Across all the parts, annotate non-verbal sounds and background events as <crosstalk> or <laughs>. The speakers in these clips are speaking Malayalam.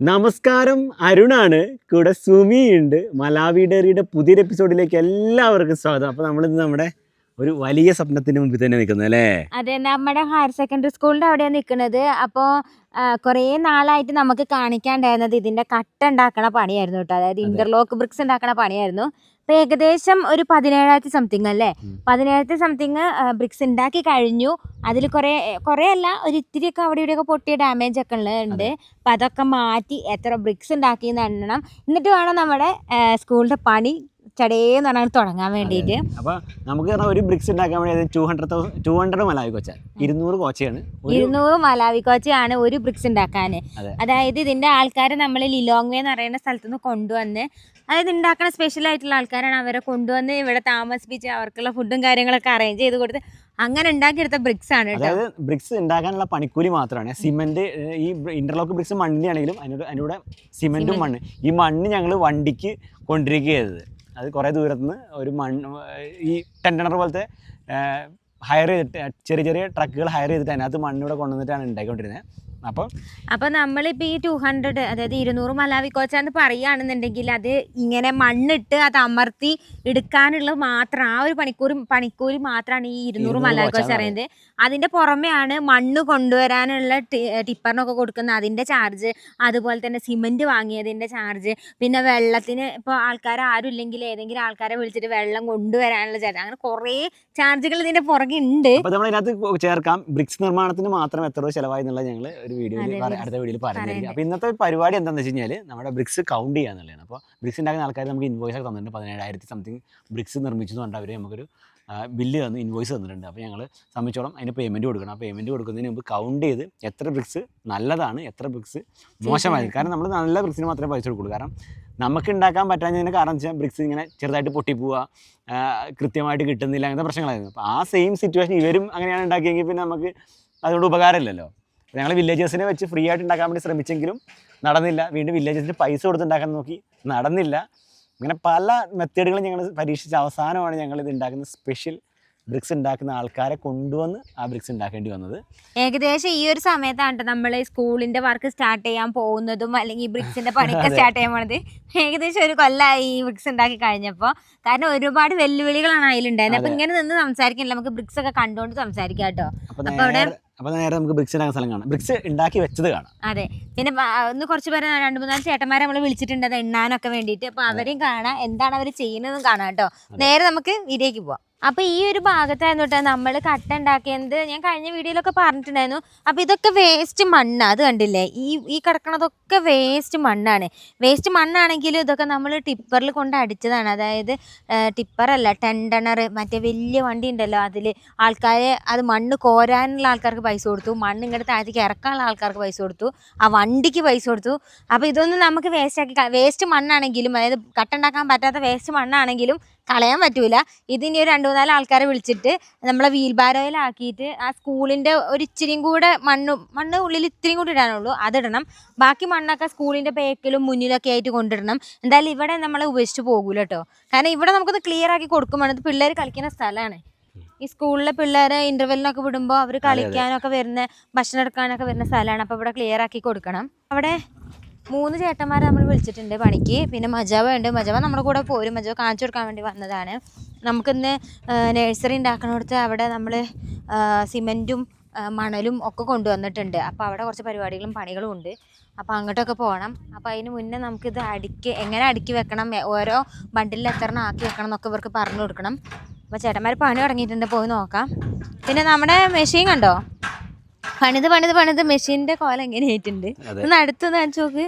നമസ്കാരം അരുണാണ്. കൂടെ സുമി ഉണ്ട്. മലാവി ഡയറിയുടെ പുതിയൊരു എപ്പിസോഡിലേക്ക് എല്ലാവർക്കും സ്വാഗതം. അപ്പോൾ നമ്മളിന്ന് നമ്മുടെ ഒരു വലിയ സ്വപ്നത്തിന് മുമ്പിൽ തന്നെ നിൽക്കുന്നത് അല്ലേ? അതെ നമ്മുടെ ഹയർ സെക്കൻഡറി സ്കൂളിന്റെ അവിടെയാണ് നിൽക്കുന്നത്. അപ്പോൾ കുറേ നാളായിട്ട് നമുക്ക് കാണിക്കാണ്ടായിരുന്നത് ഇതിന്റെ കട്ട ഉണ്ടാക്കണ പണിയായിരുന്നു കേട്ടോ. അതായത് ഇന്റർലോക്ക് ബ്രിക്സ് ഉണ്ടാക്കണ പണിയായിരുന്നു. അപ്പൊ ഏകദേശം ഒരു പതിനേഴായിരത്തി സംതിങ് അല്ലേ. പതിനേഴായിരത്തി സംതിങ് ബ്രിക്സ് ഉണ്ടാക്കി കഴിഞ്ഞു. അതിൽ കുറെ കുറെ അല്ല ഒരു ഇത്തിരിയൊക്കെ അവിടെ ഇവിടെയൊക്കെ പൊട്ടിയ ഡാമേജ് ഒക്കെ ഉള്ളതുണ്ട്. അപ്പൊ അതൊക്കെ മാറ്റി എത്ര ബ്രിക്സ് ഉണ്ടാക്കി എന്ന് എണ്ണണം. എന്നിട്ട് വേണം നമ്മുടെ സ്കൂളിന്റെ പണി ചടേന്ന് പറഞ്ഞാൽ തുടങ്ങാൻ വേണ്ടിയിട്ട് അപ്പൊ നമുക്ക് ഒരു ബ്രിക്സ് ഉണ്ടാക്കാൻ വേണ്ടി two hundred thousand two hundred Malawi കോച്ച. ഇരുന്നൂറ് കോച്ചയാണ്. ഇരുന്നൂറ് മലാവി കോച്ചയാണ് ഒരു ബ്രിക്സ് ഉണ്ടാക്കാൻ അതായത് ഇതിന്റെ ആൾക്കാരെ നമ്മൾ ലിലോങ് വേ എന്ന് പറയുന്ന സ്ഥലത്ത് നിന്ന് കൊണ്ടുവന്ന് അതായത് ഉണ്ടാക്കുന്ന സ്പെഷ്യൽ ആയിട്ടുള്ള ആൾക്കാരാണ് അവരെ കൊണ്ടുവന്ന് ഇവിടെ താമസിപ്പിച്ച് അവർക്കുള്ള ഫുഡും കാര്യങ്ങളൊക്കെ അറേഞ്ച് ചെയ്ത് കൊടുത്ത് അങ്ങനെ ഉണ്ടാക്കിയെടുത്ത ബ്രിക്സ് ആണ് അതായത് ബ്രിക്സ് ഉണ്ടാക്കാനുള്ള പണിക്കൂലി മാത്രമാണ്. സിമെന്റ് ഈ ഇന്റർലോക്ക് ബ്രിക്സ് മണ്ണിന്റെ ആണെങ്കിലും അതിനോട് അതിനൂടെ സിമെന്റും. മണ്ണ്. ഈ മണ്ണ് ഞങ്ങൾ വണ്ടിക്ക് കൊണ്ടിരിക്കുകയത് അത് കുറേ ദൂരത്തുനിന്ന് ഒരു മണ്ണ് ഈ ടെൻഡണർ പോലത്തെ ഹയർ ചെയ്തിട്ട് ചെറിയ ചെറിയ ട്രക്കുകൾ ഹയർ ചെയ്തിട്ട് അതിനകത്ത് മണ്ണിവിടെ കൊണ്ടുവന്നിട്ടാണ് ഉണ്ടാക്കിക്കൊണ്ടിരുന്നത് അപ്പോൾ അപ്പൊ നമ്മളിപ്പോ ഈ ടു ഹൺഡ്രഡ് അതായത് ഇരുന്നൂറ് മലാവി കോച്ചാന്ന് പറയുകയാണെന്നുണ്ടെങ്കിൽ അത് ഇങ്ങനെ മണ്ണിട്ട് അത് അമർത്തി എടുക്കാനുള്ളത് മാത്രം ആ ഒരു പണിക്കൂർ പണിക്കൂലി മാത്രമാണ് ഈ ഇരുന്നൂറ് 200 മലാവി കോച്ച പറയുന്നത്. അതിന്റെ പുറമെയാണ് മണ്ണ് കൊണ്ടുവരാനുള്ള ടിപ്പറിനൊക്കെ കൊടുക്കുന്ന അതിന്റെ ചാർജ് അതുപോലെ തന്നെ സിമെന്റ് വാങ്ങിയതിന്റെ ചാർജ് പിന്നെ വെള്ളത്തിന് ഇപ്പൊ ആൾക്കാർ ആരും ഇല്ലെങ്കിൽ ഏതെങ്കിലും ആൾക്കാരെ വിളിച്ചിട്ട് വെള്ളം കൊണ്ടുവരാനുള്ള ചാർജ് അങ്ങനെ കുറേ ചാർജുകൾ ഇതിന്റെ പുറകെ ഉണ്ട്. അപ്പോൾ നമ്മൾ ഇതിനകത്ത് ചേർക്കാം. ബ്രിക്സ് നിർമ്മാണത്തിന് മാത്രം എത്ര രൂപ ചിലവായി എന്നുള്ളത് ഞങ്ങൾ ഒരു വീഡിയോയിൽ പറ- അടുത്ത വീഡിയോയിൽ പറഞ്ഞിരിക്കും അപ്പൊ അപ്പോൾ ഇന്നത്തെ പരിപാടി എന്താണെന്ന് വെച്ച് കഴിഞ്ഞാൽ നമ്മുടെ ബ്രിക്സ് കൗണ്ട് ചെയ്യുക എന്നുള്ളതാണ് അപ്പോൾ ബ്രിക്സ് ഉണ്ടാക്കുന്ന ആൾക്കാർ നമുക്ക് ഇൻവോയ്സ് ഒക്കെ തന്നിട്ടുണ്ട്. പതിനേഴായിരത്തി സംതിങ് ബ്രിക്സ് നിർമ്മിച്ചു കൊണ്ട് അവർ നമുക്കൊരു ബില്ല് തന്നു ഇൻവോയ്സ് തന്നിട്ടുണ്ട്. അപ്പോൾ ഞങ്ങൾ സംബന്ധിച്ചോളം അതിന് പേയ്മെന്റ് കൊടുക്കണം. ആ പേയ്മെന്റ് കൊടുക്കുന്നതിന് മുമ്പ് കൗണ്ട് ചെയ്ത് എത്ര ബ്രിക്സ് നല്ലതാണ് എത്ര ബ്രിക്സ് മോശമായത് കാരണം നമ്മൾ നല്ല ബ്രിക്സിന് മാത്രമേ പൈസ കൊടുക്കുള്ളൂ. കാരണം നമുക്ക് ഉണ്ടാക്കാൻ പറ്റാഞ്ഞതിന് കാരണം വെച്ചാൽ ബ്രിക്സ് ഇങ്ങനെ ചെറുതായിട്ട് പൊട്ടിപ്പോവുക കൃത്യമായിട്ട് കിട്ടുന്നില്ല അങ്ങനത്തെ പ്രശ്നങ്ങളായിരുന്നു. അപ്പോൾ ആ സെയിം സിറ്റുവേഷൻ ഇവരും അങ്ങനെയാണ് ഉണ്ടാക്കിയെങ്കിൽ പിന്നെ നമുക്ക് അതുകൊണ്ട് ഉപകാരമില്ലല്ലോ. ഞങ്ങൾ വില്ലേജേഴ്സിനെ വെച്ച് ഫ്രീ ആയിട്ട് ഉണ്ടാക്കാൻ വേണ്ടി ശ്രമിച്ചെങ്കിലും നടന്നില്ല. വീണ്ടും വില്ലേജേഴ്സിന് പൈസ കൊടുത്തുണ്ടാക്കാൻ നോക്കി. നടന്നില്ല. അങ്ങനെ പല മെത്തേഡുകളും ഞങ്ങൾ പരീക്ഷിച്ച അവസാനമാണ് ഞങ്ങൾ ഇത് ഉണ്ടാക്കുന്ന സ്പെഷ്യൽ ബ്രിക്സ് ഉണ്ടാക്കുന്ന ആൾക്കാരെ കൊണ്ടുവന്ന് ആ ബ്രിക്സ് ഉണ്ടാക്കേണ്ടി വന്നത്. ഏകദേശം ഈ ഒരു സമയത്താണ് നമ്മൾ സ്കൂളിന്റെ വർക്ക് സ്റ്റാർട്ട് ചെയ്യാൻ പോകുന്നതും അല്ലെങ്കിൽ ബ്രിക്സിന്റെ <laughs> പണിയൊക്കെ സ്റ്റാർട്ട് ചെയ്യാൻ പോണത്. ഏകദേശം ഒരു കൊല്ലമായി ഈ ബ്രിക്സ് ഉണ്ടാക്കി കഴിഞ്ഞപ്പോൾ കാരണം ഒരുപാട് വെല്ലുവിളികളാണ് അതിലുണ്ടായിരുന്നത് അപ്പൊ ഇങ്ങനെ നിന്ന് സംസാരിക്കില്ല നമുക്ക് ബ്രിക്സ് ഒക്കെ കണ്ടുകൊണ്ട് സംസാരിക്കാം കേട്ടോ. അപ്പോൾ അവിടെ- നേരെ നമുക്ക് ബ്രിക്സ് ഉണ്ടാക്കുന്ന സ്ഥലം കാണാം. ബ്രിക്സ് ഉണ്ടാക്കി വെച്ചത് കാണാം. അതെ. പിന്നെ ഒന്ന് കുറച്ച് പേര് രണ്ട് മൂന്നാൽ ചേട്ടന്മാരെ നമ്മൾ വിളിച്ചിട്ടുണ്ട്. അത് എണ്ണാനൊക്കെ വേണ്ടിയിട്ട്. അപ്പൊ അവരെയും കാണാം. എന്താണ് അവർ ചെയ്യുന്നതെന്ന് കാണാം കേട്ടോ. നേരെ നമുക്ക് വീഡിയോക്ക് പോവാം. അപ്പൊ ഈ ഒരു ഭാഗത്തായിരുന്നു കേട്ടോ നമ്മൾ കട്ട ഉണ്ടാക്കിയത് ഞാൻ കഴിഞ്ഞ വീഡിയോയിലൊക്കെ പറഞ്ഞിട്ടുണ്ടായിരുന്നു. അപ്പൊ ഇതൊക്കെ വേസ്റ്റ് മണ്ണ് അത് കണ്ടില്ലേ? ഈ ഈ കിടക്കണതൊക്കെ വേസ്റ്റ് മണ്ണാണ്. വേസ്റ്റ് മണ്ണാണെങ്കിലും ഇതൊക്കെ നമ്മൾ ടിപ്പറിൽ കൊണ്ട് അടിച്ചതാണ്. അതായത് ടിപ്പറല്ല ടെൻഡണർ മറ്റേ വലിയ വണ്ടി ഉണ്ടല്ലോ അതിൽ ആൾക്കാരെ അത് മണ്ണ് കോരാനുള്ള ആൾക്കാർക്ക് പൈസ കൊടുത്തു മണ്ണ് ഇങ്ങോട്ട് താഴത്തേക്ക് ഇറക്കാനുള്ള ആൾക്കാർക്ക് പൈസ കൊടുത്തു ആ വണ്ടിക്ക് പൈസ കൊടുത്തു. അപ്പോൾ ഇതൊന്നും നമുക്ക് വേസ്റ്റ് ആക്കി വേസ്റ്റ് മണ്ണാണെങ്കിലും അതായത് കട്ടുണ്ടാക്കാൻ പറ്റാത്ത വേസ്റ്റ് മണ്ണാണെങ്കിലും കളയാൻ പറ്റൂല. ഇതിനി ഒരു രണ്ട് മൂന്നാൽ ആൾക്കാരെ വിളിച്ചിട്ട് നമ്മളെ വീൽ ബാരോയിലാക്കിയിട്ട് ആ സ്കൂളിന്റെ ഒരു ഇച്ചിരിയും കൂടെ മണ്ണ് മണ്ണ് ഉള്ളിൽ ഇത്തിരിയും കൂടി ഇടാനുള്ളൂ. അതിടണം. ബാക്കി മണ്ണൊക്കെ സ്കൂളിന്റെ പേക്കിലും മുന്നിലൊക്കെ ആയിട്ട് കൊണ്ടിടണം. എന്തായാലും ഇവിടെ നമ്മളെ ഉപേക്ഷിച്ച് പോകൂല കേട്ടോ കാരണം ഇവിടെ നമുക്കത് ക്ലിയർ ആക്കി കൊടുക്കുമ്പോൾ ഇത് പിള്ളേർ കളിക്കുന്ന സ്ഥലമാണ് ഈ സ്കൂളിലെ പിള്ളേരെ ഇന്റർവെല്ലിനൊക്കെ വിടുമ്പോൾ അവർ കളിക്കാനൊക്കെ വരുന്ന ഭക്ഷണം എടുക്കാനൊക്കെ വരുന്ന സ്ഥലമാണ് അപ്പോൾ ഇവിടെ ക്ലിയർ ആക്കി കൊടുക്കണം. അവിടെ മൂന്ന് ചേട്ടന്മാരെ നമ്മൾ വിളിച്ചിട്ടുണ്ട് പണിക്ക്. പിന്നെ മജാവ ഉണ്ട്. മജാവ നമ്മുടെ കൂടെ പോരും. മജാവ കാണിച്ചു കൊടുക്കാൻ വേണ്ടി വന്നതാണ്. നമുക്കിന്ന് നഴ്സറി ഉണ്ടാക്കണോടത്ത് അവിടെ നമ്മൾ സിമെന്റും മണലും ഒക്കെ കൊണ്ടുവന്നിട്ടുണ്ട്. അപ്പോൾ അവിടെ കുറച്ച് പരിപാടികളും പണികളും ഉണ്ട്. അപ്പോൾ അങ്ങോട്ടൊക്കെ പോകണം. അപ്പോൾ അതിന് മുന്നേ നമുക്കിത് അടുക്കി എങ്ങനെ അടുക്കി വെക്കണം ഓരോ ബണ്ടിലിൽ എത്ര ആക്കി വെക്കണം എന്നൊക്കെ ഇവർക്ക് പറഞ്ഞു കൊടുക്കണം. അപ്പോൾ ചേട്ടന്മാർ പണി തുടങ്ങിയിട്ടുണ്ട്. പോയി നോക്കാം. പിന്നെ നമ്മുടെ മെഷീൻ കണ്ടോ? പണിത് പണിത് പണിത് മെഷീന്റെ കോല എങ്ങനെ ആയിട്ടുണ്ട്? ഒന്ന് അടുത്ത് നോക്ക്.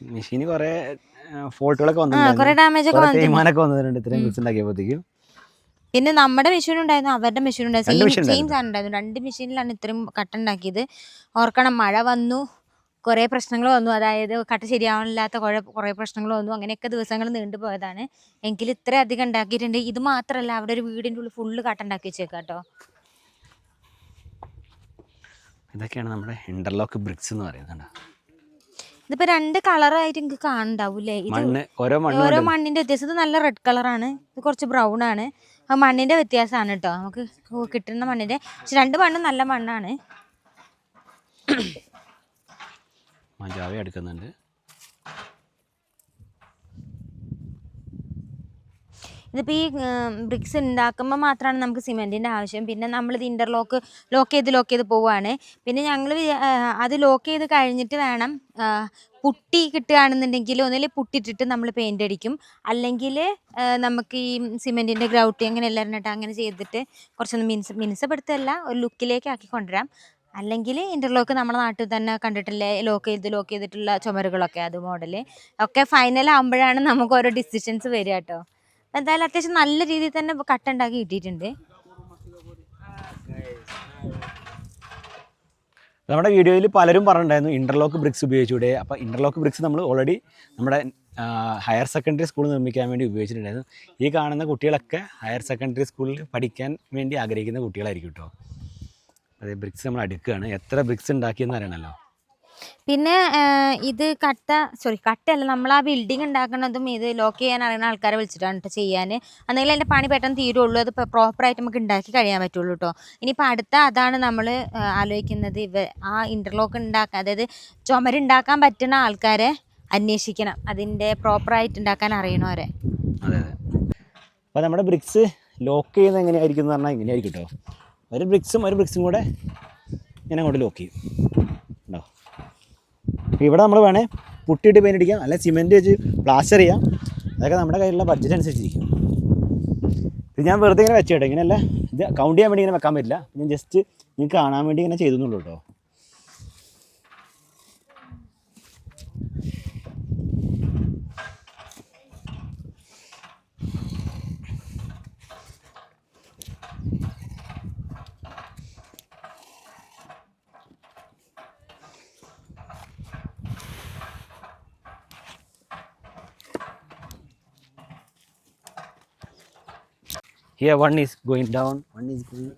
മെഷീന് കൊറേ ഫോൾട്ടുകളൊക്കെ വന്നിട്ടുണ്ട്. ഇത്രയും ഉണ്ടാക്കിയപ്പോഴത്തേക്കും പിന്നെ നമ്മുടെ മെഷീൻ ഉണ്ടായിരുന്നു അവരുടെ മെഷീൻ ഉണ്ടായിരുന്നു. സെയിം സാധനം ഉണ്ടായിരുന്നു. രണ്ട് മെഷീനിലാണ് ഇത്രയും കട്ട ഉണ്ടാക്കിയത്. ഓർക്കണം മഴ വന്നു കുറേ പ്രശ്നങ്ങൾ വന്നു. അതായത് കട്ട് ശരിയാവാനില്ലാത്ത കുറെ കുറേ പ്രശ്നങ്ങൾ വന്നു. അങ്ങനെയൊക്കെ ദിവസങ്ങൾ നീണ്ടു പോയതാണ്. എങ്കിലും ഇത്ര അധികം ഉണ്ടാക്കിയിട്ടുണ്ട്. ഇത് മാത്രമല്ല അവിടെ ഒരു വീടിന്റെ ഉള്ളിൽ ഫുള്ള് കട്ട ഉണ്ടാക്കി വെച്ചേക്കാം കേട്ടോ ഇതൊക്കെയാണ് നമ്മുടെ ഇന്റർലോക്ക് ബ്രിക്സ് എന്ന് പറയുന്നത്? ഇതിപ്പോ രണ്ട് കളറായിട്ട് എനിക്ക് കാണണ്ടാവൂലേ മണ്ണ് ഓരോ മണ്ണ് ഓരോ മണ്ണിന്റെ വ്യത്യാസം. ഇത് നല്ല റെഡ് കളറാണ് ഇത് കുറച്ച് ബ്രൗൺ ആണ്. ആ മണ്ണിന്റെ വ്യത്യാസമാണ് കേട്ടോ നമുക്ക് കിട്ടുന്ന മണ്ണിന്റെ. രണ്ട് മണ്ണും നല്ല മണ്ണാണ്. മജാവി എടുക്കുന്നുണ്ട്. ഇതിപ്പോൾ ഈ ബ്രിക്സ് ഉണ്ടാക്കുമ്പോൾ മാത്രമാണ് നമുക്ക് സിമെന്റിന്റെ ആവശ്യം. പിന്നെ നമ്മളിത് ഇന്റർലോക്ക് ലോക്ക് ചെയ്ത് ലോക്ക് ചെയ്ത് പോവുകയാണ് പിന്നെ ഞങ്ങൾ അത് ലോക്ക് ചെയ്ത് കഴിഞ്ഞിട്ട് വേണം പുട്ടി കിട്ടുകയാണെന്നുണ്ടെങ്കിൽ ഒന്നിൽ പുട്ടിട്ടിട്ട് നമ്മൾ പെയിന്റ് അടിക്കും. അല്ലെങ്കിൽ നമുക്ക് ഈ സിമെന്റിന്റെ ഗ്രൗട്ടി അങ്ങനെ എല്ലാം ഇട്ട് അങ്ങനെ ചെയ്തിട്ട് കുറച്ചൊന്ന് മിനുസ മിനുസപ്പെടുത്തല്ല ഒരു ലുക്കിലേക്ക് ആക്കി കൊണ്ടുവരാം അല്ലെങ്കിൽ ഇന്റർലോക്ക് നമ്മുടെ നാട്ടിൽ തന്നെ കണ്ടിട്ടില്ലേ ലോക്ക് ചെയ്ത് ലോക്ക് ചെയ്തിട്ടുള്ള ചുമരുകളൊക്കെ അത് മോഡൽ ഒക്കെ ഫൈനൽ ആകുമ്പോഴാണ് നമുക്ക് ഓരോ ഡിസിഷൻസ് വരിക കേട്ടോ. എന്തായാലും അത്യാവശ്യം നല്ല രീതിയിൽ തന്നെ കട്ട ഉണ്ടാക്കി കിട്ടിയിട്ടുണ്ട്. നമ്മുടെ വീഡിയോയിൽ പലരും പറഞ്ഞിട്ടുണ്ടായിരുന്നു ഇന്റർലോക്ക് ബ്രിക്സ് ഉപയോഗിച്ചൂടെ. അപ്പോൾ ഇന്റർലോക്ക് ബ്രിക്സ് നമ്മൾ ഓൾറെഡി നമ്മുടെ ഹയർ സെക്കൻഡറി സ്കൂൾ നിർമ്മിക്കാൻ വേണ്ടി ഉപയോഗിച്ചിട്ടുണ്ടായിരുന്നു. ഈ കാണുന്ന കുട്ടികളൊക്കെ ഹയർ സെക്കൻഡറി സ്കൂളിൽ പഠിക്കാൻ വേണ്ടി ആഗ്രഹിക്കുന്ന കുട്ടികളായിരിക്കും കേട്ടോ അതെ ബ്രിക്സ് നമ്മൾ അടുക്കുകയാണ്. എത്ര ബ്രിക്സ് ഉണ്ടാക്കിയെന്ന് അറിയണമല്ലോ. പിന്നെ ഇത് കട്ട സോറി കട്ടയല്ല നമ്മൾ ആ ബിൽഡിംഗ് ഉണ്ടാക്കുന്നതും ഇത് ലോക്ക് ചെയ്യാൻ അറിയുന്ന ആൾക്കാരെ വിളിച്ചിട്ടാണ് കേട്ടോ ചെയ്യാൻ അല്ലെങ്കിൽ അതിന്റെ പണി പെട്ടെന്ന് തീരുള്ളൂ. അത് പ്രോപ്പറായിട്ട് നമുക്ക് ഉണ്ടാക്കി കഴിയാൻ പറ്റുള്ളൂ കേട്ടോ ഇനിയിപ്പോൾ അടുത്ത അതാണ് നമ്മൾ ആലോചിക്കുന്നത് ഇവ ആ ഇന്റർലോക്ക് ഉണ്ടാക്കാൻ അതായത് ചുമരുണ്ടാക്കാൻ പറ്റുന്ന ആൾക്കാരെ അന്വേഷിക്കണം. അതിന്റെ പ്രോപ്പറായിട്ട് ഉണ്ടാക്കാൻ അറിയണവരെ. അതെ അതെ. അപ്പോൾ നമ്മുടെ ബ്രിക്സ് ലോക്ക് ചെയ്യുന്നത് എങ്ങനെയായിരിക്കും എന്ന് പറഞ്ഞാൽ ഇങ്ങനെയായിരിക്കും കേട്ടോ ഒരു ബ്രിക്സും ഒരു ബ്രിക്സും കൂടെ ഞാൻ അങ്ങോട്ട് ലോക്ക് ചെയ്യും. ഇവിടെ നമ്മൾ വേണേൽ പുട്ടിയിട്ട് പെയിന്റ് അടിക്കാം. അല്ലെങ്കിൽ സിമെന്റ് വെച്ച് പ്ലാസ്റ്റർ ചെയ്യാം. അതൊക്കെ നമ്മുടെ കയ്യിലുള്ള ബഡ്ജറ്റ് അനുസരിച്ചിരിക്കും ഇത് ഞാൻ വെറുതെ ഇങ്ങനെ വെച്ചേട്ടോ. ഇങ്ങനെയല്ല. ഇത് കൗണ്ട് ചെയ്യാൻ വേണ്ടി ഇങ്ങനെ വെക്കാൻ പറ്റില്ല. ഞാൻ ജസ്റ്റ് നിങ്ങൾക്ക് കാണാൻ വേണ്ടി ഇങ്ങനെ ചെയ്തു കേട്ടോ Here one is going down, one is going.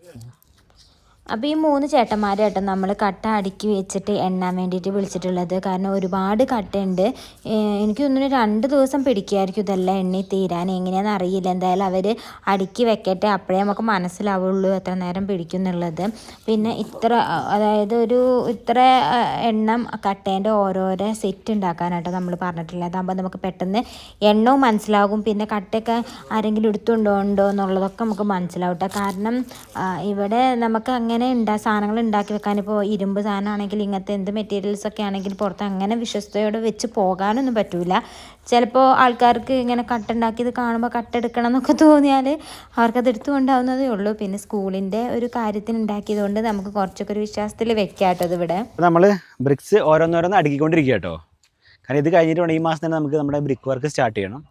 അപ്പോൾ ഈ മൂന്ന് ചേട്ടന്മാരായിട്ട് നമ്മൾ കട്ട അടുക്കി വെച്ചിട്ട് എണ്ണാൻ വേണ്ടിയിട്ട് വിളിച്ചിട്ടുള്ളത്. കാരണം ഒരുപാട് കട്ടയുണ്ട്. എനിക്ക് തോന്നുന്നു രണ്ട് ദിവസം പിടിക്കുമായിരിക്കും ഇതെല്ലാം എണ്ണി തീരാൻ. എങ്ങനെയാണെന്ന് അറിയില്ല. എന്തായാലും അവർ അടുക്കി വെക്കട്ടെ. അപ്പോഴേ നമുക്ക് മനസ്സിലാവുള്ളൂ എത്ര നേരം പിടിക്കും എന്നുള്ളത്. പിന്നെ ഇത്ര അതായത് ഒരു ഇത്ര എണ്ണം കട്ടേന്റെ ഓരോരോ സെറ്റ് ഉണ്ടാക്കാനായിട്ട് നമ്മൾ പറഞ്ഞിട്ടുള്ളത്. അതാകുമ്പോൾ നമുക്ക് പെട്ടെന്ന് എണ്ണവും മനസ്സിലാകും. പിന്നെ കട്ടയൊക്കെ ആരെങ്കിലും എടുത്തുണ്ടോ ഉണ്ടോ എന്നുള്ളതൊക്കെ നമുക്ക് മനസ്സിലാവട്ടെ. കാരണം ഇവിടെ നമുക്ക് അങ്ങനെ ഉണ്ടാ സാധനങ്ങൾ ഉണ്ടാക്കി വെക്കാൻ. ഇപ്പോൾ ഇരുമ്പ് സാധനമാണെങ്കിൽ ഇങ്ങനത്തെ എന്ത് മെറ്റീരിയൽസ് ഒക്കെ ആണെങ്കിൽ പുറത്ത് അങ്ങനെ വിശ്വസ്തയോടെ വെച്ച് പോകാനൊന്നും പറ്റില്ല ചിലപ്പോൾ ആൾക്കാർക്ക് ഇങ്ങനെ കട്ടുണ്ടാക്കിയത് കാണുമ്പോൾ കട്ട് എടുക്കണം എന്നൊക്കെ തോന്നിയാൽ അവർക്കത് എടുത്തു കൊണ്ടാവുന്നതേ ഉള്ളൂ. പിന്നെ സ്കൂളിന്റെ ഒരു കാര്യത്തിന് ഉണ്ടാക്കിയതുകൊണ്ട് നമുക്ക് കുറച്ചൊക്കെ ഒരു വിശ്വാസത്തിൽ വെക്കാട്ടോ ഇവിടെ നമ്മൾ ബ്രിക്സ് ഓരോന്നോരോന്ന് അടുക്കിക്കൊണ്ടിരിക്കുക കേട്ടോ കാരണം ഇത് കഴിഞ്ഞിട്ട് ഈ മാസം തന്നെ നമുക്ക് നമ്മുടെ ബ്രിക്ക് വർക്ക് സ്റ്റാർട്ട് ചെയ്യണം.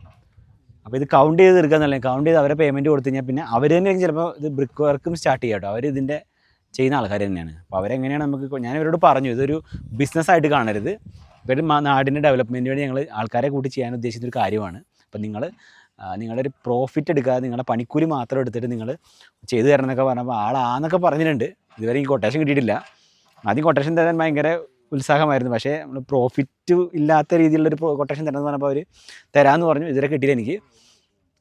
അപ്പോൾ ഇത് കൗണ്ട് ചെയ്ത് തീർക്കാന്നല്ലേ. കൗണ്ട് ചെയ്ത് അവരെ പേയ്മെന്റ് കൊടുത്തു കഴിഞ്ഞാൽ പിന്നെ അവർ തന്നെ ചിലപ്പോൾ ഇത് ബ്രിക്ക് വർക്കും സ്റ്റാർട്ട് ചെയ്യാം കേട്ടോ അവർ ഇതിന്റെ ചെയ്യുന്ന ആൾക്കാർ തന്നെയാണ്. അപ്പോൾ അവരെങ്ങനെയാണ് നമുക്ക് ഞാൻ ഇവരോട് പറഞ്ഞു ഇതൊരു ബിസിനസ്സായിട്ട് കാണരുത്. ഇവരുടെ നാടിന്റെ ഡെവലപ്മെന്റിന് വേണ്ടി ഞങ്ങൾ ആൾക്കാരെ കൂട്ടി ചെയ്യാൻ ഉദ്ദേശിക്കുന്ന ഒരു കാര്യമാണ്. അപ്പം നിങ്ങൾ നിങ്ങളുടെ ഒരു പ്രോഫിറ്റ് എടുക്കാതെ നിങ്ങളുടെ പണിക്കൂലി മാത്രം എടുത്തിട്ട് നിങ്ങൾ ചെയ്തു തരണം എന്നൊക്കെ പറഞ്ഞപ്പോൾ ആളാന്നൊക്കെ പറഞ്ഞിട്ടുണ്ട്. ഇതുവരെ ഈ കൊട്ടേഷൻ കിട്ടിയിട്ടില്ല. ആദ്യം കൊട്ടേഷൻ തരാൻ ഭയങ്കര ഉത്സാഹമായിരുന്നു. പക്ഷേ നമ്മൾ പ്രോഫിറ്റ് ഇല്ലാത്ത രീതിയിലുള്ളൊരു കൊട്ടേഷൻ തരണമെന്ന് പറഞ്ഞപ്പോൾ അവർ തരാമെന്ന് പറഞ്ഞു. ഇതുവരെ കിട്ടിയില്ല എനിക്ക്.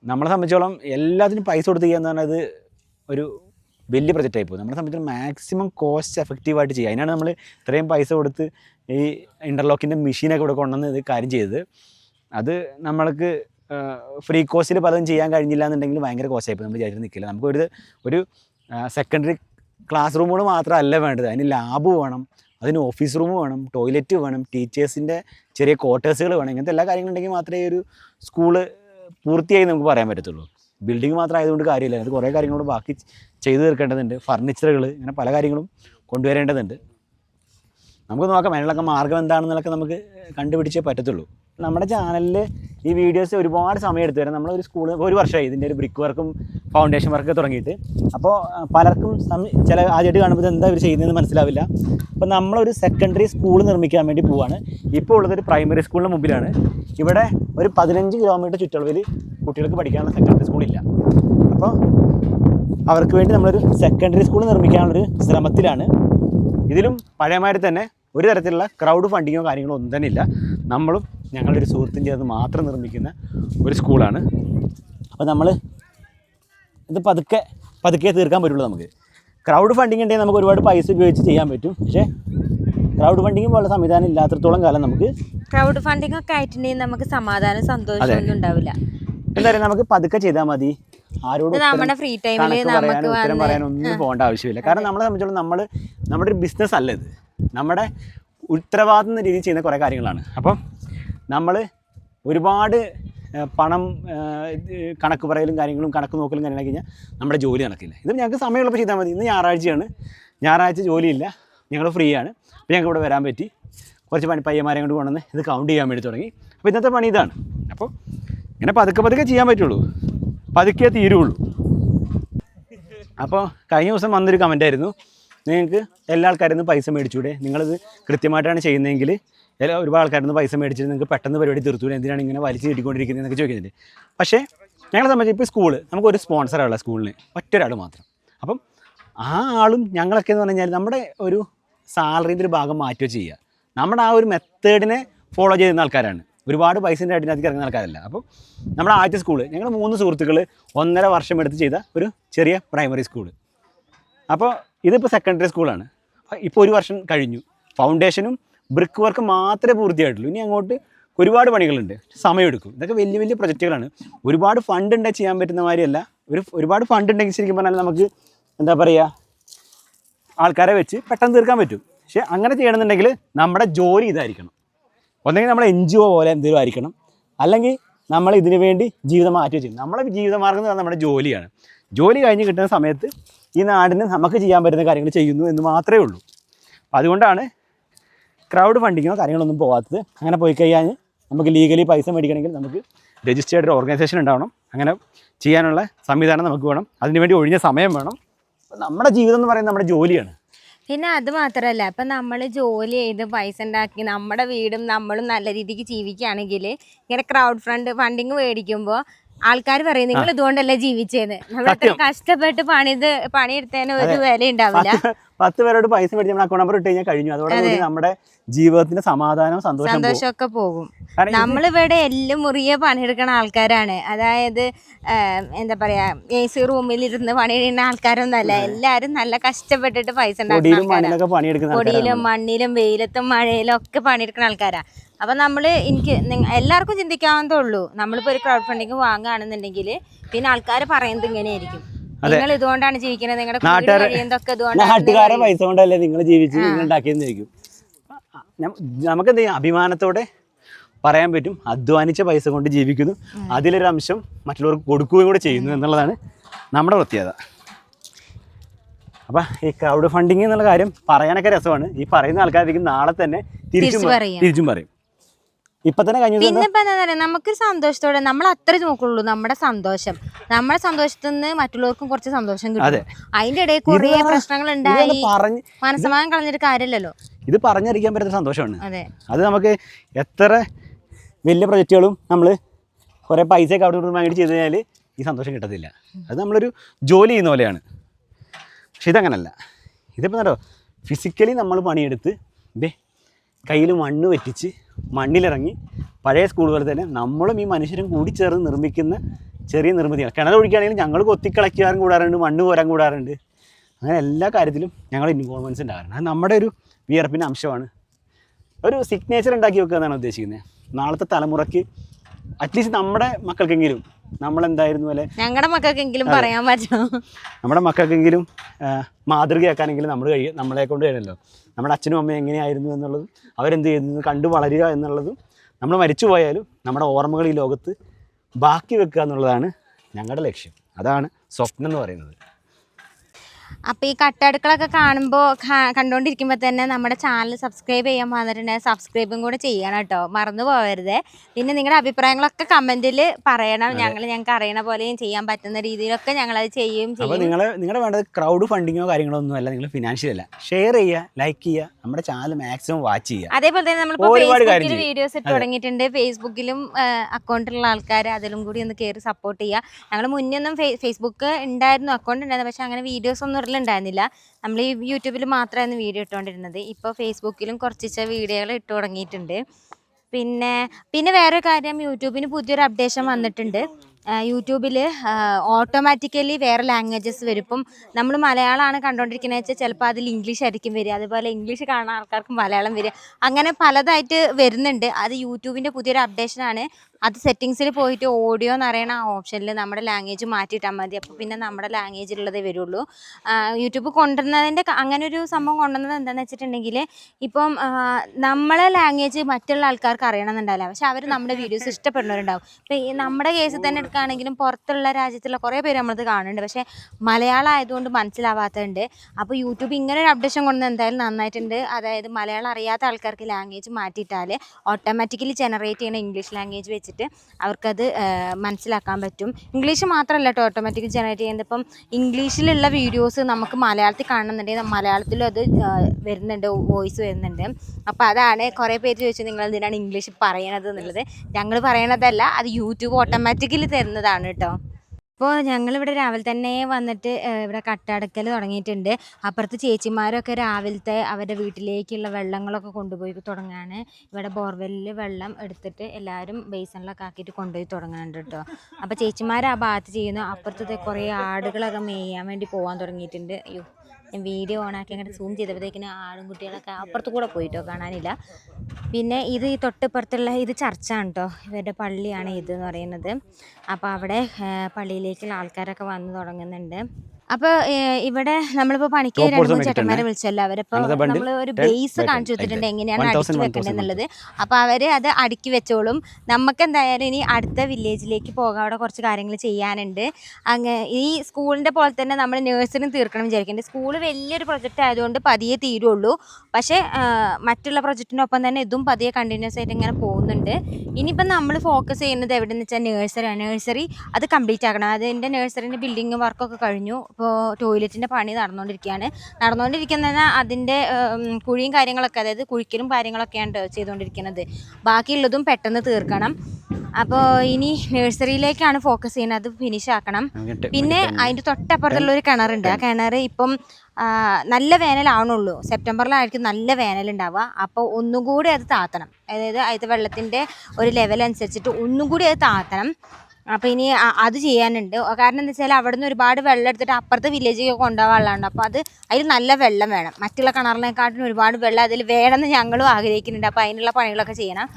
നമ്മളെ സംബന്ധിച്ചോളം എല്ലാത്തിനും പൈസ കൊടുത്ത് ചെയ്യുക എന്ന് പറഞ്ഞാൽ അത് ഒരു വലിയ പ്രൊജക്റ്റ് ആയിപ്പോയി. നമ്മളെ സംബന്ധിച്ച് മാക്സിമം കോസ്റ്റ് എഫക്റ്റീവായിട്ട് ചെയ്യുക. അതിനാണ് നമ്മൾ ഇത്രയും പൈസ കൊടുത്ത് ഈ ഇന്റർലോക്കിന്റെ മെഷീനൊക്കെ ഇവിടെ കൊണ്ടുവന്ന് ഇത് കാര്യം ചെയ്തത്. അത് നമ്മൾക്ക് ഫ്രീ കോസ്റ്റിൽ പലതും ചെയ്യാൻ കഴിഞ്ഞില്ല എന്നുണ്ടെങ്കിൽ ഭയങ്കര കോസ്റ്റ് ആയിപ്പോൾ നമ്മൾ വിചാരിച്ച് നിൽക്കില്ല നമുക്കൊരു ഒരു സെക്കൻഡറി ക്ലാസ് റൂമുകൾ മാത്രമല്ല വേണ്ടത്. അതിന് ലാബ് വേണം അതിന് ഓഫീസ് റൂം വേണം ടോയ്ലറ്റ് വേണം ടീച്ചേഴ്സിന്റെ ചെറിയ ക്വാർട്ടേഴ്സുകൾ വേണം. ഇങ്ങനത്തെ എല്ലാ കാര്യങ്ങളുണ്ടെങ്കിൽ മാത്രമേ ഒരു സ്കൂൾ പൂർത്തിയായി നമുക്ക് പറയാൻ പറ്റത്തുള്ളൂ. ബിൽഡിംഗ് മാത്രം ആയതുകൊണ്ട് കാര്യമില്ല. അത് കുറേ കാര്യങ്ങളോട് ബാക്കി ചെയ്തു തീർക്കേണ്ടതുണ്ട്. ഫർണിച്ചറുകൾ ഇങ്ങനെ പല കാര്യങ്ങളും കൊണ്ടുവരേണ്ടതുണ്ട്. നമുക്ക് നോക്കാം അതിനുള്ളൊക്കെ മാർഗം എന്താണെന്നൊക്കെ നമുക്ക് കണ്ടുപിടിച്ചേ പറ്റത്തുള്ളൂ. നമ്മുടെ ചാനലിൽ ഈ വീഡിയോസ് ഒരുപാട് സമയം എടുത്തു വരാം. നമ്മളൊരു സ്കൂൾ ഒരു വർഷമായി ഇതിന്റെ ഒരു ബ്രിക്ക് വർക്കും ഫൗണ്ടേഷൻ വർക്കൊക്കെ തുടങ്ങിയിട്ട്. അപ്പോൾ പലർക്കും ചില ആദ്യമായിട്ട് കാണുമ്പോൾ എന്താ ഇവർ ചെയ്യുന്നതെന്ന് മനസ്സിലാവില്ല. അപ്പോൾ നമ്മളൊരു സെക്കൻഡറി സ്കൂൾ നിർമ്മിക്കാൻ വേണ്ടി പോവാണ്. ഇപ്പോൾ ഉള്ളതൊരു പ്രൈമറി സ്കൂളിന് മുമ്പിലാണ്. ഇവിടെ ഒരു പതിനഞ്ച് കിലോമീറ്റർ ചുറ്റളവിൽ കുട്ടികൾക്ക് പഠിക്കാനുള്ള സെക്കൻഡറി സ്കൂളില്ല അപ്പോൾ അവർക്ക് വേണ്ടി നമ്മളൊരു സെക്കൻഡറി സ്കൂൾ നിർമ്മിക്കാനുള്ളൊരു ശ്രമത്തിലാണ്. ഇതിലും പഴയമാതിരി തന്നെ ഒരു തരത്തിലുള്ള ക്രൗഡ് ഫണ്ടിങ്ങോ കാര്യങ്ങളോ ഒന്നും തന്നെ ഇല്ല. നമ്മളും ഞങ്ങളുടെ ഒരു സുഹൃത്തും ചേർന്ന് മാത്രം നിർമ്മിക്കുന്ന ഒരു സ്കൂളാണ്. അപ്പോൾ നമ്മൾ ഇത് പതുക്കെ പതുക്കെ തീർക്കാൻ പറ്റുള്ളൂ നമുക്ക്. ക്രൗഡ് ഫണ്ടിങ് ഉണ്ടെങ്കിൽ നമുക്ക് ഒരുപാട് പൈസ ഉപയോഗിച്ച് ചെയ്യാൻ പറ്റും. പക്ഷേ ക്രൗഡ് ഫണ്ടിങ് പോലുള്ള സംവിധാനം ഇല്ലാത്തടത്തോളം കാലം നമുക്ക് ക്രൗഡ് ഫണ്ടിങ് ഒക്കെ ആയിട്ടുണ്ടെങ്കിൽ നമുക്ക് സമാധാനം സന്തോഷം ഉണ്ടാവില്ല. എന്തായാലും പറയുക നമുക്ക് പതുക്കെ ചെയ്താൽ മതി. ആരോടും നമ്മുടെ ഫ്രീ ടൈമിൽ നമുക്ക് ഉത്തരം പറയാൻ ഒന്നും പോകേണ്ട ആവശ്യമില്ല. കാരണം നമ്മളെ സംബന്ധിച്ചോളം നമ്മൾ നമ്മുടെ ഒരു ബിസിനസ് അല്ല ഇത്. നമ്മുടെ ഉത്തരവാദിത്തം എന്ന രീതിയിൽ ചെയ്യുന്ന കുറേ കാര്യങ്ങളാണ്. അപ്പം നമ്മൾ ഒരുപാട് പണം കണക്ക് പറയലും കാര്യങ്ങളും കണക്ക് നോക്കലും കാര്യങ്ങളൊക്കെ കഴിഞ്ഞാൽ നമ്മുടെ ജോലി നടക്കില്ല. ഇത് ഞങ്ങൾക്ക് സമയമുള്ളപ്പോൾ ചെയ്താൽ മതി. ഇന്ന് ഞായറാഴ്ചയാണ്. ഞായറാഴ്ച ജോലിയില്ല. ഞങ്ങൾ ഫ്രീ ആണ് അപ്പോൾ ഞങ്ങൾക്ക് ഇവിടെ വരാൻ പറ്റി. കുറച്ച് പണി പയ്യന്മാരെ കൊണ്ട് കൊണ്ടുവന്ന് ഇത് കൗണ്ട് ചെയ്യാൻ വേണ്ടി തുടങ്ങി. അപ്പോൾ ഇന്നത്തെ പണി ഇതാണ്. അപ്പോൾ ഇങ്ങനെ പതുക്കെ പതുക്കെ ചെയ്യാൻ പറ്റുള്ളൂ. പതുക്കെ തീരുള്ളൂ. അപ്പോൾ കഴിഞ്ഞ ദിവസം വന്നൊരു കമന്റ് ആയിരുന്നു. നിങ്ങൾക്ക് എല്ലാ ആൾക്കാരിൽ നിന്ന് പൈസ മേടിച്ചൂടെ? നിങ്ങളിത് കൃത്യമായിട്ടാണ് ചെയ്യുന്നതെങ്കിൽ എല്ലാ ഒരുപാട് ആൾക്കാരിൽ നിന്ന് പൈസ മേടിച്ചിട്ട് നിങ്ങൾക്ക് പെട്ടെന്ന് പരിപാടി തീർത്തൂടെ? എന്തിനാണ് ഇങ്ങനെ വലിച്ചു കിട്ടിക്കൊണ്ടിരിക്കുന്നത് എന്നൊക്കെ ചോദിക്കുന്നുണ്ട്. പക്ഷേ ഞങ്ങളെ സംബന്ധിച്ച് ഇപ്പോൾ സ്കൂൾ നമുക്കൊരു സ്പോൺസറാണ് സ്കൂളിന് ഒറ്റൊരാൾ മാത്രം. അപ്പം ആ ആളും ഞങ്ങളൊക്കെ എന്ന് പറഞ്ഞാൽ നമ്മുടെ ഒരു സാലറിന്റെ ഒരു ഭാഗം മാറ്റുകയോ ചെയ്യുക. നമ്മുടെ ആ ഒരു മെത്തേഡിനെ ഫോളോ ചെയ്യുന്ന ആൾക്കാരാണ്. ഒരുപാട് പൈസന്റെ അടിനകത്ത് ഇറങ്ങുന്ന ആൾക്കാരല്ല. അപ്പോൾ നമ്മുടെ ആദ്യത്തെ സ്കൂൾ ഞങ്ങൾ മൂന്ന് സുഹൃത്തുക്കൾ ഒന്നര വർഷം എടുത്ത് ചെയ്ത ഒരു ചെറിയ പ്രൈമറി സ്കൂൾ അപ്പോൾ ഇതിപ്പോൾ സെക്കൻഡറി സ്കൂളാണ് ഇപ്പോൾ ഒരു വർഷം കഴിഞ്ഞു. ഫൗണ്ടേഷനും ബ്രിക്ക് വർക്ക് മാത്രമേ പൂർത്തിയായിട്ടുള്ളൂ. ഇനി അങ്ങോട്ട് ഒരുപാട് പണികളുണ്ട്. സമയമെടുക്കും. ഇതൊക്കെ വലിയ വലിയ പ്രൊജക്റ്റുകളാണ് ഒരുപാട് ഫണ്ട് ഉണ്ടെങ്കിൽ ചെയ്യാൻ പറ്റുന്ന മാതിരിയല്ല. ഒരു ഒരുപാട് ഫണ്ട് ഉണ്ടെങ്കിൽ ശരിക്കും പറഞ്ഞാൽ നമുക്ക് എന്താ പറയുക ആൾക്കാരെ വെച്ച് പെട്ടെന്ന് തീർക്കാൻ പറ്റും. പക്ഷേ അങ്ങനെ ചെയ്യണമെന്നുണ്ടെങ്കിൽ നമ്മുടെ ജോലി ഇതായിരിക്കണം. ഒന്നെങ്കിൽ നമ്മൾ എൻ ജി ഒ പോലെ എന്തെങ്കിലും ആയിരിക്കണം. അല്ലെങ്കിൽ നമ്മൾ ഇതിനു വേണ്ടി ജീവിതം മാറ്റി വെച്ചിരിക്കും നമ്മളെ ജീവിതമാർഗം എന്ന് പറഞ്ഞാൽ നമ്മുടെ ജോലിയാണ്. ജോലി കഴിഞ്ഞ് കിട്ടുന്ന സമയത്ത് ഈ നാടിന് നമുക്ക് ചെയ്യാൻ പറ്റുന്ന കാര്യങ്ങൾ ചെയ്യുന്നു എന്ന് മാത്രമേ ഉള്ളൂ. അതുകൊണ്ടാണ് ക്രൗഡ് ഫണ്ടിങ്ങോ കാര്യങ്ങളൊന്നും പോകാത്തത് അങ്ങനെ പോയി കഴിഞ്ഞാൽ നമുക്ക് ലീഗലി പൈസ മേടിക്കണമെങ്കിൽ നമുക്ക് രജിസ്റ്റേർഡ് ഒരു ഓർഗനൈസേഷൻ ഉണ്ടാവണം. അങ്ങനെ ചെയ്യാനുള്ള സംവിധാനം നമുക്ക് വേണം. അതിനുവേണ്ടി ഒഴിഞ്ഞ സമയം വേണം. നമ്മുടെ ജീവിതം എന്ന് പറയുന്നത് നമ്മുടെ ജോലിയാണ്. പിന്നെ അത് മാത്രമല്ല ഇപ്പം നമ്മൾ ജോലി ചെയ്ത് പൈസ ഉണ്ടാക്കി നമ്മുടെ വീടും നമ്മളും നല്ല രീതിക്ക് ജീവിക്കുകയാണെങ്കിൽ ഇങ്ങനെ ക്രൗഡ് ഫണ്ട് ഫണ്ടിങ് മേടിക്കുമ്പോൾ ആൾക്കാർ പറയും നിങ്ങൾ ഇതുകൊണ്ടല്ലേ ജീവിച്ചേന്ന്? നമ്മൾ. കഷ്ടപ്പെട്ട് പണിത് പണിയെടുത്തതിന് ഒരു വില ഉണ്ടാവില്ല പത്ത് പേരോട് പൈസ മേടിച്ച് നമ്മൾ അക്കൗണ്ട് നമ്പർ ഇട്ട് കഴിഞ്ഞാൽ കഴിഞ്ഞു. അതോടുകൂടി നമ്മുടെ ജീവിതത്തിന്റെ സമാധാനം സന്തോഷം ഒക്കെ സന്തോഷമൊക്കെ പോകും. നമ്മളിവിടെ എല്ലാം മുറിയെ പണിയെടുക്കുന്ന ആൾക്കാരാണ്. അതായത് എന്താ പറയാ എ സി റൂമിൽ ഇരുന്ന് പണിയെടുക്കുന്ന ആൾക്കാരൊന്നല്ല എല്ലാരും നല്ല കഷ്ടപ്പെട്ടിട്ട് പൈസ പൊടിയിലും മണ്ണിലും വെയിലത്തും മഴയിലും ഒക്കെ പണിയെടുക്കുന്ന ആൾക്കാരാ. അപ്പൊ നമ്മൾ എനിക്ക് എല്ലാവർക്കും ചിന്തിക്കാവുന്നതേ ഉള്ളൂ. നമ്മളിപ്പോ ഒരു ക്രൗഡ് ഫണ്ടിങ് വാങ്ങുകയാണെന്നുണ്ടെങ്കിൽ പിന്നെ ആൾക്കാർ പറയുന്നത് ഇങ്ങനെയായിരിക്കും. നിങ്ങൾ ഇതുകൊണ്ടാണ് ജീവിക്കുന്നത്. നിങ്ങളുടെ നാട്ടുകാരെ പൈസ കൊണ്ടല്ലേ നിങ്ങൾ ജീവിച്ച് നിങ്ങൾ ഉണ്ടാക്കിയെന്നിരിക്കും. നമുക്ക് എന്ത് ചെയ്യാം അഭിമാനത്തോടെ പറയാൻ പറ്റും. അധ്വാനിച്ച പൈസ കൊണ്ട് ജീവിക്കുന്നു. അതിലൊരു അംശം മറ്റുള്ളവർക്ക് കൊടുക്കുകയും കൂടെ ചെയ്യുന്നു എന്നുള്ളതാണ് നമ്മുടെ പ്രത്യേകത. അപ്പം ഈ ക്രൗഡ് ഫണ്ടിങ് എന്നുള്ള കാര്യം പറയാനൊക്കെ രസമാണ്. ഈ പറയുന്ന ആൾക്കാരായിരിക്കും നാളെ തന്നെ തിരിച്ചും തിരിച്ചും പറയും. ഇപ്പൊ തന്നെ കഴിഞ്ഞു പിന്നെ ഇപ്പൊ എന്താ പറയാ നമുക്കൊരു സന്തോഷത്തോടെ നമ്മൾ അത്ര നോക്കുള്ളൂ നമ്മുടെ സന്തോഷം. നമ്മുടെ സന്തോഷത്തിൽ നിന്ന് മറ്റുള്ളവർക്കും കുറച്ച് സന്തോഷം അതെ. കിട്ടും അതിന്റെ ഇടയിൽ കുറേ ഇതാണ്- പ്രശ്നങ്ങൾ ഇതൊന്ന് ഉണ്ടായി പറഞ്ഞ് മനസ്സമാനം കളഞ്ഞിട്ട് കാര്യമില്ലല്ലോ. ഇത് പറഞ്ഞറിയിക്കാൻ പറ്റുന്ന സന്തോഷമാണ്. അതെ. അത് നമുക്ക് എത്ര വലിയ പ്രൊജക്റ്റുകളും നമ്മൾ കുറേ പൈസയൊക്കെ അവിടെ വാങ്ങി വാങ്ങിയിട്ട് ചെയ്ത് കഴിഞ്ഞാൽ ഈ സന്തോഷം കിട്ടത്തില്ല. അത് നമ്മളൊരു ജോലി ചെയ്യുന്ന പോലെയാണ്. പക്ഷെ ഇതങ്ങനല്ല. ഇതിപ്പോൾ എന്താ ഫിസിക്കലി നമ്മൾ പണിയെടുത്ത് ദേ കയ്യിൽ മണ്ണ് വെറ്റിച്ച് മണ്ണിലിറങ്ങി പഴയ സ്കൂൾ തന്നെ നമ്മളും ഈ മനുഷ്യരും കൂടി ചേർന്ന് നിർമ്മിക്കുന്ന ചെറിയ നിർമ്മിതികൾ കിണർ ഒഴിക്കുകയാണെങ്കിൽ ഞങ്ങൾ കൊത്തിക്കളയ്ക്കാറും കൂടാറുണ്ട് മണ്ണ് പോരാൻ കൂടാറുണ്ട്. അങ്ങനെ എല്ലാ കാര്യത്തിലും ഞങ്ങൾ ഇൻവോൾവ്മെൻസ് ഉണ്ടാകാറുണ്ട്. അത് നമ്മുടെ ഒരു വിയർപ്പിന്റെ അംശമാണ്. ഒരു സിഗ്നേച്ചർ ഉണ്ടാക്കി വെക്കുക എന്നാണ് ഉദ്ദേശിക്കുന്നത്. നാളത്തെ തലമുറയ്ക്ക് അറ്റ്ലീസ്റ്റ് നമ്മുടെ മക്കൾക്കെങ്കിലും നമ്മളെന്തായിരുന്നു അല്ലെ? ഞങ്ങളുടെ മക്കൾക്കെങ്കിലും പറയാൻ പറ്റുമോ നമ്മുടെ മക്കൾക്കെങ്കിലും മാതൃകയാക്കാനെങ്കിലും നമ്മൾ കഴിയും നമ്മളെ കൊണ്ട് കഴിയണല്ലോ. നമ്മുടെ അച്ഛനും അമ്മയും എങ്ങനെയായിരുന്നു എന്നുള്ളതും അവരെന്ത് ചെയ്യുന്നത് കണ്ടു വളരുക എന്നുള്ളതും നമ്മൾ മരിച്ചു പോയാലും നമ്മുടെ ഓർമ്മകൾ ഈ ലോകത്ത് ബാക്കി വെക്കുക എന്നുള്ളതാണ് ഞങ്ങളുടെ ലക്ഷ്യം. അതാണ് സ്വപ്നം എന്ന് പറയുന്നത്. അപ്പൊ ഈ കട്ടടുക്കളൊക്കെ കാണുമ്പോൾ കണ്ടുകൊണ്ടിരിക്കുമ്പോൾ തന്നെ നമ്മുടെ ചാനൽ സബ്സ്ക്രൈബ് ചെയ്യാൻ വന്നിട്ടുണ്ടെങ്കിൽ സബ്സ്ക്രൈബും കൂടെ ചെയ്യണം കേട്ടോ. മറന്നു പോകരുത് പിന്നെ നിങ്ങളുടെ അഭിപ്രായങ്ങളൊക്കെ കമന്റിൽ പറയണം. ഞങ്ങൾ ഞങ്ങൾക്ക് അറിയണ പോലെയും ചെയ്യാൻ പറ്റുന്ന രീതിയിലൊക്കെ ഞങ്ങൾ അത് ചെയ്യും അപ്പോൾ ചെയ്യും. നിങ്ങൾ നിങ്ങളുടെ വേണ്ടത് ക്രൗഡ് ഫണ്ടിങ്ങോ കാര്യങ്ങളോ ഒന്നും അല്ല. നിങ്ങൾ ഫിനാൻഷ്യൽ അല്ല. ഷെയർ ചെയ്യുക ലൈക്ക് ചെയ്യുക നമ്മുടെ ചാനൽ മാക്സിമം വാച്ച് ചെയ്യുക അതേപോലെ തന്നെ നമ്മൾ വീഡിയോസ് ഇട്ട് തുടങ്ങിയിട്ടുണ്ട്. ഫേസ്ബുക്കിലും അക്കൗണ്ടിലുള്ള ആൾക്കാർ അതിലും കൂടി ഒന്ന് കയറി സപ്പോർട്ട് ചെയ്യുക ഞങ്ങൾ മുന്നേ ഒന്നും ഫേസ്ബുക്ക് ഉണ്ടായിരുന്നു അക്കൗണ്ട് ഉണ്ടായിരുന്നു. പക്ഷെ അങ്ങനെ വീഡിയോസ് ഒന്നും ഉണ്ടായിരുന്നില്ല നമ്മൾ ഈ യൂട്യൂബിൽ മാത്രമായിരുന്നു വീഡിയോ ഇട്ടുകൊണ്ടിരുന്നത് ഇപ്പോൾ ഫേസ്ബുക്കിലും കുറച്ച് വീഡിയോകൾ ഇട്ട് തുടങ്ങിയിട്ടുണ്ട്. പിന്നെ പിന്നെ വേറൊരു കാര്യം യൂട്യൂബിന് പുതിയൊരു അപ്ഡേഷൻ വന്നിട്ടുണ്ട്. യൂട്യൂബിൽ ഓട്ടോമാറ്റിക്കലി വേറെ ലാംഗ്വേജസ് വരും. ഇപ്പം നമ്മൾ മലയാളമാണ് കണ്ടുകൊണ്ടിരിക്കുന്നത് വെച്ചാൽ ചിലപ്പോൾ അതിൽ ഇംഗ്ലീഷ് ആയിരിക്കും വരിക. അതുപോലെ ഇംഗ്ലീഷ് കാണാൻ ആൾക്കാർക്ക് മലയാളം വരിക. അങ്ങനെ പലതായിട്ട് വരുന്നുണ്ട്. അത് യൂട്യൂബിന്റെ പുതിയൊരു അപ്ഡേഷനാണ് അത് സെറ്റിങ്സിൽ പോയിട്ട് ഓഡിയോ എന്ന് പറയുന്ന ആ ഓപ്ഷനിൽ നമ്മുടെ ലാംഗ്വേജ് മാറ്റിയിട്ടാൽ മതി. അപ്പോൾ പിന്നെ നമ്മുടെ ലാംഗ്വേജിലുള്ളതേ വരുള്ളൂ. യൂട്യൂബ് കൊണ്ടുവന്നതിന്റെ അങ്ങനെ ഒരു സംഭവം കൊണ്ടുവന്നത് എന്താണെന്ന് വെച്ചിട്ടുണ്ടെങ്കിൽ ഇപ്പം നമ്മളെ ലാംഗ്വേജ് മറ്റുള്ള ആൾക്കാർക്ക് അറിയണമെന്നുണ്ടാവില്ല. പക്ഷെ അവർ നമ്മുടെ വീഡിയോസ് ഇഷ്ടപ്പെടുന്നവരുണ്ടാവും. ഇപ്പം ഈ നമ്മുടെ കേസിൽ തന്നെ എടുക്കുകയാണെങ്കിലും പുറത്തുള്ള രാജ്യത്തുള്ള കുറേ പേര് നമ്മളത് കാണുന്നുണ്ട്. പക്ഷേ മലയാളം ആയതുകൊണ്ട് മനസ്സിലാവാത്തതുണ്ട്. അപ്പോൾ യൂട്യൂബ് ഇങ്ങനെ ഒരു അപ്ഡേഷൻ കൊണ്ടുവന്ന് എന്തായാലും നന്നായിട്ടുണ്ട്. അതായത് മലയാളം അറിയാത്ത ആൾക്കാർക്ക് ലാംഗ്വേജ് മാറ്റിയിട്ടാൽ ഓട്ടോമാറ്റിക്കലി ജനറേറ്റ് ചെയ്യുന്ന ഇംഗ്ലീഷ് ലാംഗ്വേജ് വെച്ചിട്ട് അവർക്കത് മനസ്സിലാക്കാൻ പറ്റും. ഇംഗ്ലീഷ് മാത്രമല്ല കേട്ടോ ഓട്ടോമാറ്റിക് ജനറേറ്റ് ചെയ്യുന്നത്. ഇപ്പം ഇംഗ്ലീഷിലുള്ള വീഡിയോസ് നമുക്ക് മലയാളത്തിൽ കാണുന്നുണ്ടെങ്കിൽ മലയാളത്തിലും അത് വരുന്നുണ്ട് വോയിസ് വരുന്നുണ്ട്. അപ്പോൾ അതാണ് കുറേ പേര് ചോദിച്ചു നിങ്ങൾ എന്തിനാണ് ഇംഗ്ലീഷ് പറയണത് എന്നുള്ളത്. ഞങ്ങൾ പറയണതല്ല അത് യൂട്യൂബ് ഓട്ടോമാറ്റിക്കലി തരുന്നതാണ് കേട്ടോ. ഇപ്പോൾ ഞങ്ങളിവിടെ രാവിലെ തന്നെ വന്നിട്ട് ഇവിടെ കട്ടടക്കൽ തുടങ്ങിയിട്ടുണ്ട്. അപ്പുറത്ത് ചേച്ചിമാരൊക്കെ രാവിലത്തെ അവരുടെ വീട്ടിലേക്കുള്ള വെള്ളങ്ങളൊക്കെ കൊണ്ടുപോയി തുടങ്ങാണ്. ഇവിടെ ബോർവെല്ലിൽ വെള്ളം എടുത്തിട്ട് എല്ലാവരും ബേസണിലൊക്കെ ആക്കിയിട്ട് കൊണ്ടുപോയി തുടങ്ങുന്നുണ്ട് കേട്ടോ. അപ്പോൾ ചേച്ചിമാർ ആ ഭാഗത്ത് ചെയ്യുന്നു. അപ്പുറത്തെ കുറേ ആടുകളൊക്കെ മേയാൻ വേണ്ടി പോകാൻ തുടങ്ങിയിട്ടുണ്ട്. അയ്യോ. വീഡിയോ ഓണാക്കി അങ്ങോട്ട് സൂം ചെയ്തപ്പോഴത്തേക്കിന് ആടും കുട്ടികളൊക്കെ അപ്പുറത്ത് കൂടെ പോയിട്ടോ കാണാനില്ല. പിന്നെ ഇത് ഈ തൊട്ടിപ്പുറത്തുള്ള ഇത് ചർച്ചാണ് കേട്ടോ ഇവരുടെ പള്ളിയാണ് ഇത് എന്ന് പറയുന്നത്. അപ്പോൾ അവിടെ പള്ളിയിലേക്കുള്ള ആൾക്കാരൊക്കെ വന്നു തുടങ്ങുന്നുണ്ട്. അപ്പോൾ ഇവിടെ നമ്മളിപ്പോ പണിക്ക് രണ്ടുമൂന്ന് രണ്ട് മൂന്ന് ചേട്ടന്മാരെ വിളിച്ചല്ലോ. അവരപ്പോ നമ്മൾ നമ്മൾ ഒരു ബേസ് കാണിച്ചു കൊടുത്തിട്ടുണ്ട് എങ്ങനെയാണ് 1000, അടുക്കി വെക്കേണ്ടത് എന്നുള്ളത്. അപ്പൊ അവർ അത് അടുക്കി വെച്ചോളും. നമുക്ക് എന്തായാലും ഇനി അടുത്ത വില്ലേജിലേക്ക് പോകാം. അവിടെ കുറച്ച് കാര്യങ്ങൾ ചെയ്യാനുണ്ട്. അങ്ങ് ഈ സ്കൂളിന്റെ പോലെ തന്നെ നമ്മൾ നഴ്സറിയും തീർക്കണം വിചാരിക്കുന്നുണ്ട്. സ്കൂൾ വലിയൊരു പ്രൊജക്റ്റ് ആയതുകൊണ്ട് പതിയെ തീരുള്ളൂ. പക്ഷേ മറ്റുള്ള പ്രൊജക്റ്റിനൊപ്പം തന്നെ ഇതും പതിയെ കണ്ടിന്യൂസ് ആയിട്ട് ഇങ്ങനെ പോകുന്നുണ്ട്. ഇനിയിപ്പം നമ്മൾ ഫോക്കസ് ചെയ്യുന്നത് എവിടെയെന്ന് വെച്ചാൽ നേഴ്സറിയാണ് നേഴ്സറി അത് കംപ്ലീറ്റ് ആക്കണം. അതിന്റെ നേഴ്സറിന്റെ ബിൽഡിങ് വർക്കൊക്കെ കഴിഞ്ഞു. ഇപ്പോൾ ടോയ്ലറ്റിന്റെ പണി നടന്നുകൊണ്ടിരിക്കുകയാണ് നടന്നുകൊണ്ടിരിക്കുന്നതിന് അതിന്റെ കുഴിയും കാര്യങ്ങളൊക്കെ അതായത് കുഴിക്കലും കാര്യങ്ങളൊക്കെയാണ് ചെയ്തുകൊണ്ടിരിക്കുന്നത് ബാക്കിയുള്ളതും പെട്ടെന്ന് തീർക്കണം. അപ്പോൾ ഇനി നഴ്സറിയിലേക്കാണ് ഫോക്കസ് ചെയ്യുന്നത്. അത് ഫിനിഷ് ആക്കണം. പിന്നെ അതിന്റെ തൊട്ടപ്പുറത്തുള്ള ഒരു കിണറുണ്ട്. ആ കിണർ ഇപ്പം നല്ല വേനലാവണുള്ളൂ. സെപ്റ്റംബറിലായിരിക്കും നല്ല വേനലുണ്ടാവുക. അപ്പോൾ ഒന്നും കൂടി അത് താത്തണം. അതായത് അതിന്റെ വെള്ളത്തിന്റെ ഒരു ലെവൽ അനുസരിച്ചിട്ട് ഒന്നും കൂടി അത് താത്തണം. അപ്പോൾ ഇനി അത് ചെയ്യാനുണ്ട്. കാരണം എന്താ വെച്ചാൽ അവിടെ നിന്ന് ഒരുപാട് വെള്ളം എടുത്തിട്ട് അപ്പുറത്തെ വില്ലേജിലേക്ക് കൊണ്ടുപോകാനുള്ളതാണ് അപ്പോൾ അത് അതിൽ നല്ല വെള്ളം വേണം. മറ്റുള്ള കിണറിനെക്കാട്ടിലും ഒരുപാട് വെള്ളം അതിൽ വേണമെന്ന് ഞങ്ങളും ആഗ്രഹിക്കുന്നുണ്ട്. അപ്പോൾ അതിനുള്ള പണികളൊക്കെ ചെയ്യണം.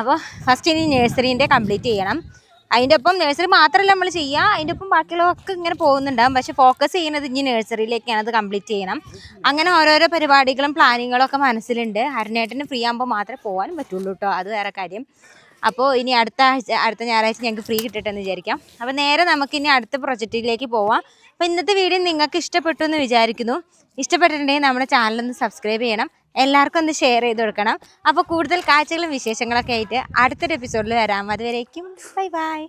അപ്പോൾ ഫസ്റ്റ് ഇനി നഴ്സറീന്റെ കംപ്ലീറ്റ് ചെയ്യണം. അതിന്റെ ഒപ്പം നഴ്സറി മാത്രമല്ല നമ്മൾ ചെയ്യുക അതിന്റെ ഒപ്പം ബാക്കിയുള്ളതൊക്കെ ഇങ്ങനെ പോകുന്നുണ്ടാകും പക്ഷേ ഫോക്കസ് ചെയ്യുന്നത് ഇനി നഴ്സറിയിലേക്കാണ് അത് കംപ്ലീറ്റ് ചെയ്യണം. അങ്ങനെ ഓരോരോ പരിപാടികളും പ്ലാനിങ്ങുകളൊക്കെ മനസ്സിലുണ്ട്. ഹരിനേട്ടന് ഫ്രീ ആകുമ്പോൾ മാത്രമേ പോകാൻ പറ്റുള്ളൂ കേട്ടോ അത് വേറെ കാര്യം. അപ്പോൾ ഇനി അടുത്ത ആഴ്ച അടുത്ത ഞായറാഴ്ച ഞങ്ങൾക്ക് ഫ്രീ കിട്ടട്ടെന്ന് വിചാരിക്കാം. അപ്പോൾ നേരെ നമുക്ക് ഇനി അടുത്ത പ്രൊജക്റ്റിലേക്ക് പോവാം. അപ്പോൾ ഇന്നത്തെ വീഡിയോ നിങ്ങൾക്ക് ഇഷ്ടപ്പെട്ടു എന്ന് വിചാരിക്കുന്നു. ഇഷ്ടപ്പെട്ടിട്ടുണ്ടെങ്കിൽ നമ്മുടെ ചാനലൊന്ന് സബ്സ്ക്രൈബ് ചെയ്യണം. എല്ലാവർക്കും ഒന്ന് ഷെയർ ചെയ്ത് കൊടുക്കണം. അപ്പോൾ കൂടുതൽ കാഴ്ചകളും വിശേഷങ്ങളൊക്കെ ആയിട്ട് അടുത്തൊരു എപ്പിസോഡിൽ വരാം. അതുവരേക്കും ബൈ ബൈ